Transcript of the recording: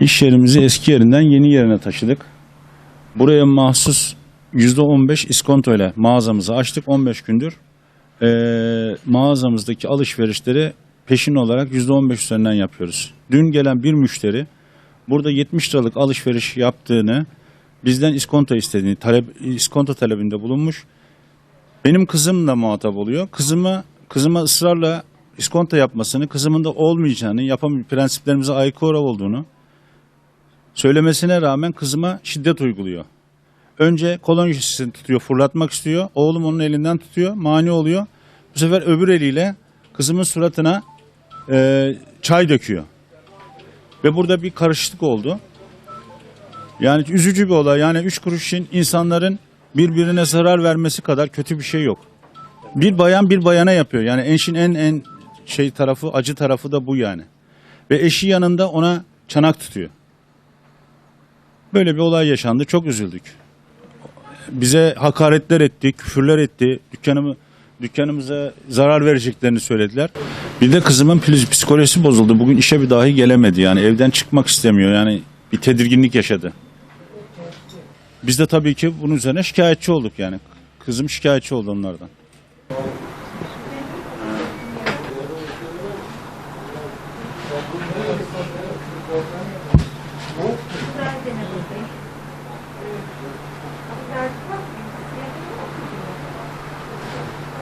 İş yerimizi eski yerinden yeni yerine taşıdık. Buraya mahsus %15 iskonto ile mağazamızı açtık 15 gündür. Ee, mağazamızdaki alışverişleri peşin olarak %15 üzerinden yapıyoruz. Dün gelen bir müşteri burada 70 liralık alışveriş yaptığını bizden iskonto istediğini, talep, iskonto talebinde bulunmuş. Benim kızım da muhatap oluyor. Kızıma kızıma ısrarla iskonto yapmasını, kızımın da olmayacağını, yapam prensiplerimize aykırı olduğunu söylemesine rağmen kızıma şiddet uyguluyor. Önce şişesini tutuyor, fırlatmak istiyor. Oğlum onun elinden tutuyor, mani oluyor. Bu sefer öbür eliyle kızımın suratına e, çay döküyor. Ve burada bir karışıklık oldu. Yani üzücü bir olay. Yani üç kuruş için insanların birbirine zarar vermesi kadar kötü bir şey yok. Bir bayan bir bayana yapıyor. Yani eşin en en şey tarafı, acı tarafı da bu yani. Ve eşi yanında ona çanak tutuyor. Böyle bir olay yaşandı. Çok üzüldük. Bize hakaretler etti, küfürler etti. Dükkanımı dükkanımıza zarar vereceklerini söylediler. Bir de kızımın psikolojisi bozuldu. Bugün işe bir dahi gelemedi. Yani evden çıkmak istemiyor. Yani bir tedirginlik yaşadı. Biz de tabii ki bunun üzerine şikayetçi olduk yani. Kızım şikayetçi oldu onlardan.